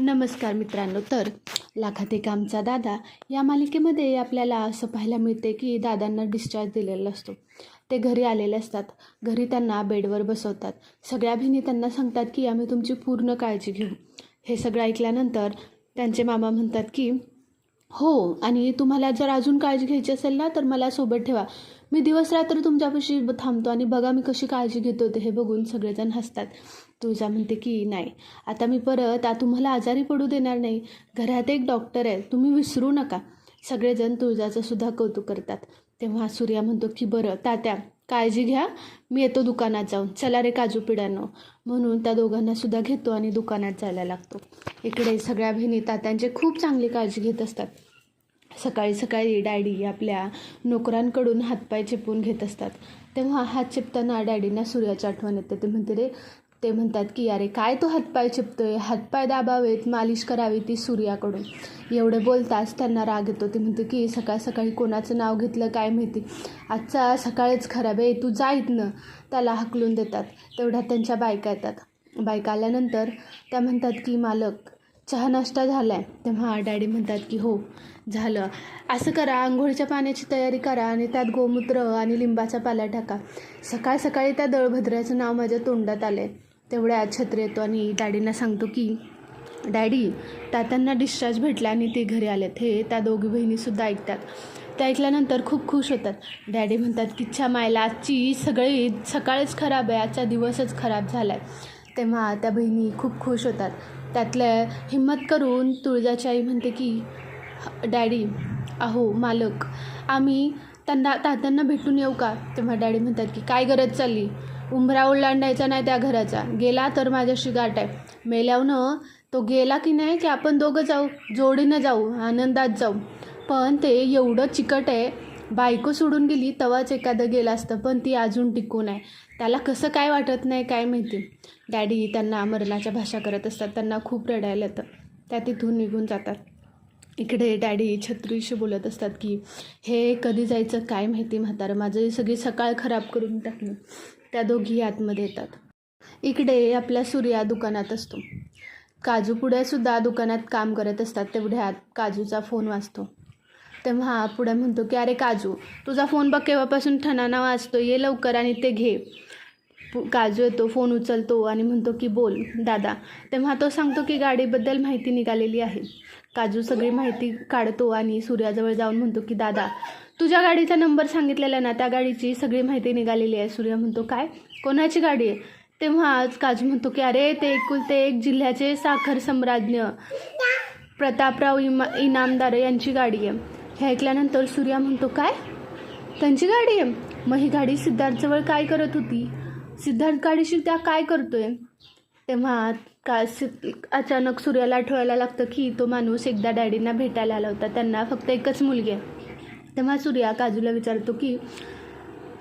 नमस्कार मित्रांनो तर लाखात एक आमचा दादा या मालिकेमध्ये आपल्याला असं पाहायला मिळते की दादांना डिस्चार्ज दिलेला असतो. ते घरी आलेले असतात. घरी त्यांना बेडवर बसवतात. सगळ्या बहिणी त्यांना सांगतात की आम्ही तुमची पूर्ण काळजी घेऊ. हे सगळं ऐकल्यानंतर त्यांचे मामा म्हणतात की हो आणि तुम्हाला जर अजून काळजी घ्यायची असेल ना तर मला सोबत ठेवा. मी दिवस रात्र तुमच्यापाशी थांबतो आणि बघा मी कशी काळजी घेतो ते हे बघून सगळेजण हसतात. तुळजा म्हणते की नाही आता मी परत तुम्हाला आजारी पडू देणार नाही. घरात एक डॉक्टर आहे तुम्ही विसरू नका. सगळेजण तुळजाचं सुद्धा कौतुक करतात. तेव्हा सूर्या म्हणतो की बरं तात्या काळजी घ्या. मी येतो दुकानात जाऊन. चला रे काजू पिढ्यानो. म्हणून त्या दोघांना सुद्धा घेतो आणि दुकानात जायला लागतो. इकडे सगळ्या बहिणी तात्यांचे खूप चांगली काळजी घेत असतात. सकाळी सकाळी डॅडी आपल्या नोकरांकडून हातपाय चिपवून घेत असतात. तेव्हा हात चिपताना डॅडींना सूर्याची आठवण येते. ते म्हणते रे ते म्हणतात की अरे काय तो हातपाय चिपतोय? हातपाय दाबावेत मालिश करावी ती सूर्याकडून. एवढे बोलताच त्यांना राग येतो. ते म्हणते की सकाळ सकाळी कोणाचं नाव घेतलं काय माहिती? आजचा सकाळीच खराब आहे तू जा इथनं. त्याला हकलून देतात. तेवढ्यात त्यांच्या बायका येतात. बायका आल्यानंतर त्या म्हणतात की मालक चहा नाश्ता झाला आहे तेव्हा डॅडी म्हणतात की हो झालं. असं करा आंघोळीच्या पाण्याची तयारी करा आणि त्यात गोमूत्र आणि लिंबाचा पाला टाका. सकाळ सकाळी त्या दळभद्राचं नाव माझ्या तोंडात आलं आहे तेवढ्या छत्र येतो आणि डॅडींना सांगतो की डॅडी तात्यांना डिस्चार्ज भेटला आणि ते घरी आलेत. हे त्या दोघी बहिणीसुद्धा ऐकतात. ते ऐकल्यानंतर खूप खुश होतात. डॅडी म्हणतात की छा मायला आजची सगळी सकाळच खराब आहे. आजचा दिवसच खराब झाला आहे तेव्हा त्या बहिणी खूप खुश होतात. त्यातल्या हिम्मत करून तुळजाची आई म्हणते की डॅडी अहो मालक आम्ही त्यांना तात्यांना भेटून येऊ का? तेव्हा डॅडी म्हणतात की काय गरज चालली? उंबरा ओलांडायचा नाही त्या घराचा. गेला तर माझ्याशी गाठ आहे. मेल्यावनं तो गेला की नाही की आपण दोघं जाऊ. जोडीनं जाऊ. आनंदात जाऊ. पण ते एवढं चिकट आहे बायको सोडून गेली तवाच एखादं गेलं असतं पण ती अजून टिकून आहे. त्याला कसं काय वाटत नाही काय माहिती? डॅडी त्यांना मरणाच्या भाषा करत असतात त्यांना खूप रडायला येतं. त्या तिथून निघून जातात. इकडे डॅडी छत्रीशी बोलत असतात की हे कधी जायचं काय माहिती म्हातारं? माझं सगळी सकाळ खराब करून टाकली. त्या दोघी आतमध्ये येतात. इकडे आपला सूर्या दुकानात असतो. काजूपुड्यासुद्धा दुकानात काम करत असतात तेवढ्यात काजूचा फोन वाजतो. तेव्हा पुढे म्हणतो की अरे काजू तुझा फोन बघ केव्हापासून ठणाना वाचतो ये लवकर आणि ते घे. पु- काजू येतो फोन उचलतो आणि म्हणतो की बोल दादा. तेव्हा तो सांगतो की गाडीबद्दल माहिती निघालेली आहे. काजू सगळी माहिती काढतो आणि सूर्याजवळ जाऊन म्हणतो की दादा तुझ्या गाडीचा नंबर सांगितलेला ना त्या गाडीची सगळी माहिती निघालेली आहे. सूर्य म्हणतो काय? कोणाची गाडी आहे? तेव्हा आज काजू म्हणतो की अरे ते एकुलते एक जिल्ह्याचे साखर सम्राज्ञ प्रतापराव इमा इनामदार यांची गाडी आहे. हे ऐकल्यानंतर सूर्या म्हणतो काय? त्यांची गाडी आहे. मग ही गाडी सिद्धार्थजवळ काय करत होती? सिद्धार्थ गाडीशी त्या काय करतोय? तेव्हा का अचानक सूर्याला आठवायला लागतं की तो माणूस एकदा डॅडींना भेटायला आला होता. त्यांना फक्त एकच मुलगी आहे. तेव्हा सूर्या काजूला विचारतो की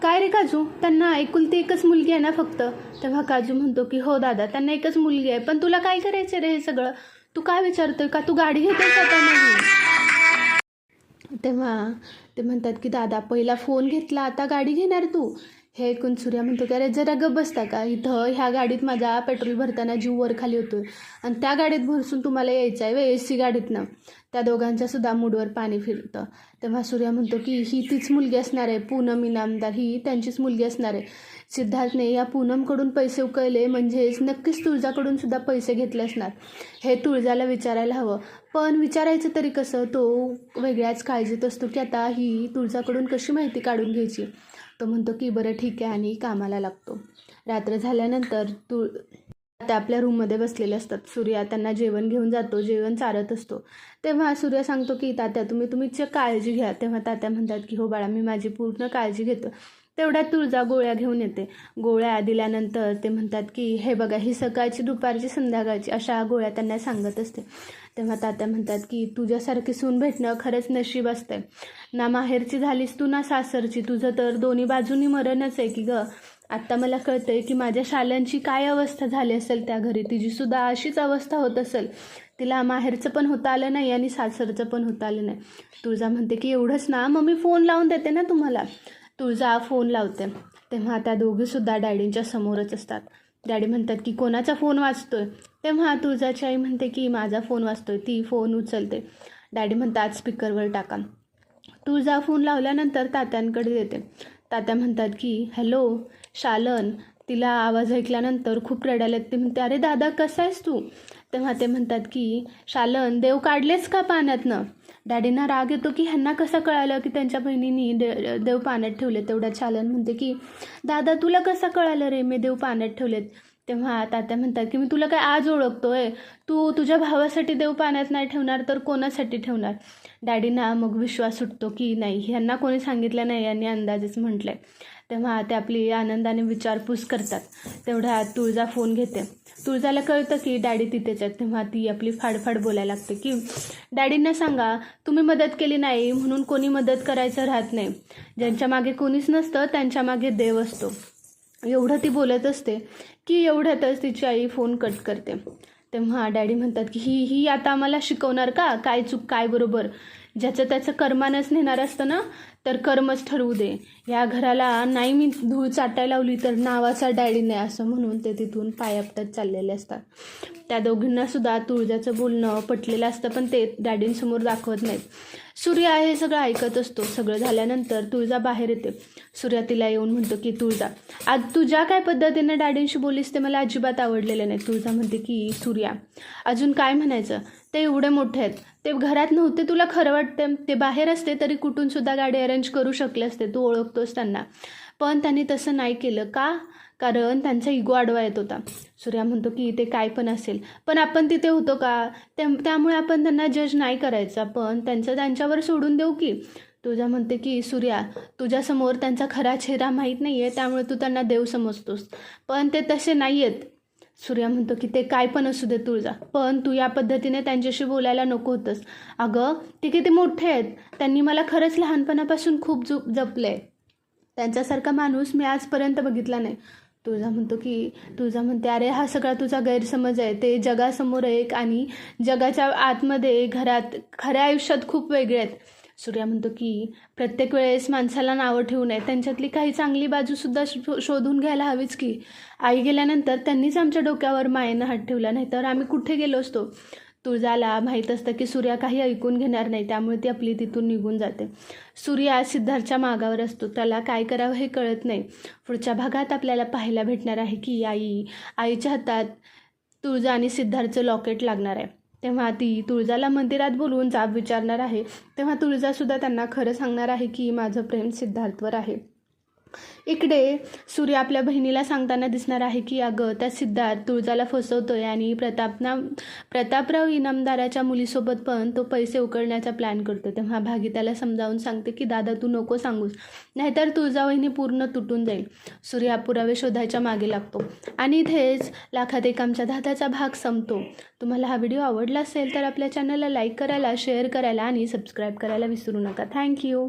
काय रे काजू? त्यांना एकुलती एकच मुलगी आहे ना फक्त? तेव्हा काजू म्हणतो की हो दादा त्यांना एकच मुलगी आहे. पण तुला काय करायचं रे हे सगळं? तू काय विचारतोय? का तू गाडी घेतोय का नाही तेव्हा ते म्हणतात की दादा पहिला फोन घेतला आता गाडी घेणार तू? हे ऐकून सूर्या म्हणतो की अरे जरा गप बसता का? इथं ह्या गाडीत माझा पेट्रोल भरताना जीव वर खाली होतो आणि त्या गाडीत भरसून तुम्हाला यायचं आहे व ए सी गाडीतनं? त्या दोघांच्या सुद्धा मूडवर पाणी फिरतं. तेव्हा सूर्या म्हणतो की ही तीच मुलगी असणार आहे पूनम इनामदार. ही त्यांचीच मुलगी असणार आहे. सिद्धार्थने या पूनमकडून पैसे उकळले म्हणजेच नक्कीच तुळजाकडून सुद्धा पैसे घेतले असणार. हे तुळजाला विचारायला हवं. पण विचारायचं तरी कसं? तो वेगळ्याच काळजीत असतो की आता ही तुळजाकडून कशी माहिती काढून घ्यायची? तो म्हणतो की बरं ठीक आहे आणि कामाला लागतो. रात्र झाल्यानंतर तू त्या आपल्या रूममध्ये बसलेले असतात. सूर्या त्यांना जेवण घेऊन जातो. जेवण चारत असतो. तेव्हा सूर्य सांगतो की तात्या तुम्ही तुमची काळजी घ्या. तेव्हा तात्या म्हणतात की हो बाळा मी माझी पूर्ण काळजी घेतो. तेवढ्या तुळजा गोळ्या घेऊन येते. गोळ्या दिल्यानंतर ते म्हणतात की हे बघा ही सकाळची दुपारची संध्याकाळची अशा गोळ्या त्यांना सांगत असते. तेव्हा तात्या म्हणतात की तुझ्यासारखी सून भेटणं खरंच नशीब असतंय ना माहेरची झालीस तू ना सासरची. तुझं तर दोन्ही बाजूनी मरणच आहे की गं. आत्ता मला कळतंय की माझ्या शाल्यांची काय अवस्था झाली असेल त्या घरी? तिचीसुद्धा अशीच अवस्था होत असेल. तिला माहेरचं पण होता आलं नाही आणि सासरचं पण होता आलं नाही. तुळजा म्हणते की एवढंच ना मग मी फोन लावून देते ना तुम्हाला. तुळजा फोन लावते. तेव्हा त्या दोघीसुद्धा डॅडींच्या समोरच असतात. डॅडी म्हणतात की कोणाचा फोन वाचतोय तेव्हा तुळजाची आई म्हणते की माझा फोन वाचतोय ती फोन उचलते. डॅडी म्हणतात स्पीकरवर टाका. तुळजा फोन लावल्यानंतर तात्यांकडे देते तात्या म्हणतात की हॅलो शालन तिला आवाज ऐकल्यानंतर खूप रडायला ती म्हणते अरे दादा कसा आहेस तू? तेव्हा ते म्हणतात की शालन देव काढलेच का पाण्यातनं? डॅडींना राग येतो की ह्यांना कसं कळालं की त्यांच्या बहिणीनी दे देव पाण्यात ठेवले तेवढ्यात शालन म्हणते की दादा तुला कसं कळालं रे मी देव पाण्यात ठेवलेत? तेव्हा तात्या म्हणतात की मी तुला काय आज ओळखतोय? तू तुझ्या भावासाठी देव पाण्यात नाही ठेवणार तर कोणासाठी ठेवणार? डॅडींना मग विश्वास सुटतो की नाही ह्यांना कोणी सांगितलं नाही यांनी अंदाजेच म्हटलं आहे तेव्हा ते आपली आनंदाने विचारपूस करतात. तेवढ्या तुळजा फोन घेते. तुळजाला कळतं की डॅडी तिथेच आहेत. तेव्हा ती आपली फाडफाड बोलायला लागते की डॅडींना सांगा तुम्ही मदत केली नाही म्हणून कोणी मदत करायचं राहत नाही. ज्यांच्या मागे कोणीच नसतं त्यांच्या मागे देव असतो. एवढं ती बोलत असते की एवढ्यातच तिची आई फोन कट करते. तेव्हा डॅडी म्हणतात की ही ही आता आम्हाला शिकवणार का? काय चूक काय बरोबर? ज्याचं त्याचं कर्मानच नेणार असतं ना तर कर्मच ठरवू दे. या घराला नाही मी धूळ चाटायला लावली तर नावाचा डॅडी नाही असं म्हणून ते तिथून पायापटत चाललेले असतात. त्या दोघींना सुद्धा तुळजाचं बोलणं पटलेलं असतं पण ते डॅडींसमोर दाखवत नाहीत. सूर्या हे सगळं ऐकत असतो. सगळं झाल्यानंतर तुळजा बाहेर येते. सूर्या तिला येऊन म्हणतो की तुळजा आज तू ज्या काय पद्धतीने डॅडींशी बोलीस ते मला अजिबात आवडलेलं नाही. तुळजा म्हणते की सूर्या अजून काय म्हणायचं? ते एवढे मोठे आहेत. ते घरात नव्हते तुला खरं वाटतं? ते बाहेर असते तरी कुठून सुद्धा गाडी अरेंज करू शकले असते तू ओळखतोस त्यांना. पण त्यांनी तसं नाही केलं. का? कारण त्यांचा इगो आडवा येत होता. सूर्या म्हणतो की इथे काय पण असेल. पण आपण तिथे होतो का? त्यामुळे आपण त्यांना जज नाही करायचा. पण त्यांचं त्यांच्यावर सोडून देऊ की? तुझा म्हणते की सूर्या तुझ्यासमोर त्यांचा खरा चेहरा माहीत नाही आहे त्यामुळे तू त्यांना देव समजतोस. पण ते तसे नाही आहेत सूर्या म्हणतो की ते काय पण असू दे तुळजा पण तू या पद्धतीने त्यांच्याशी बोलायला नको होतंस. अगं ते किती मोठे आहेत. त्यांनी मला खरंच लहानपणापासून खूप जु जपलं आहे त्यांच्यासारखा माणूस मी आजपर्यंत बघितला नाही. तुळजा म्हणतो की तुळजा म्हणते अरे हा सगळा तुझा गैरसमज आहे. ते जगासमोर एक आणि जगाच्या आतमध्ये घरात खऱ्या आयुष्यात खूप वेगळे आहेत. सूर्या म्हणतो की प्रत्येक वेळेस माणसाला नावं ठेवू नये. त्यांच्यातली काही चांगली बाजूसुद्धा शो शोधून घ्यायला हवीच की. आई गेल्यानंतर त्यांनीच आमच्या डोक्यावर मायेनं हात ठेवला. नाही तर आम्ही कुठे गेलो असतो? तुळजाला माहीत असतं की सूर्या काही ऐकून घेणार नाही. त्यामुळे ती आपली तिथून निघून जाते. सूर्या सिद्धार्थच्या मागावर असतो. त्याला काय करावं हे कळत नाही. पुढच्या भागात आपल्याला पाहायला भेटणार आहे की आई आईच्या हातात तुळजा आणि सिद्धार्थचं लॉकेट लागणार आहे. तेव्हा ती तुळजाला मंदिरात बोलवून जाब विचारणार आहे. तेव्हा तुळजासुद्धा त्यांना खरं सांगणार आहे की माझं प्रेम सिद्धार्थवर आहे. इकडे सूर्य आपल्या बहिणीला सांगताना दिसणार आहे की अगं त्या सिद्धार्थ तुळजाला फसवतोय आणि प्रतापना प्रतापराव इनामदाराच्या मुलीसोबत पण तो पैसे उकळण्याचा प्लॅन करतो तेव्हा भागीताला समजावून सांगते की दादा तू नको सांगूस. नाहीतर तुळजा वहिनी पूर्ण तुटून जाईल. सूर्य पुरावे शोधायच्या मागे लागतो. आणि इथेच लाखात एक आमच्या दादाचा भाग संपतो. तुम्हाला हा व्हिडिओ आवडला असेल तर आपल्या चॅनलला लाईक करायला शेअर करायला आणि सबस्क्राईब करायला विसरू नका. थँक्यू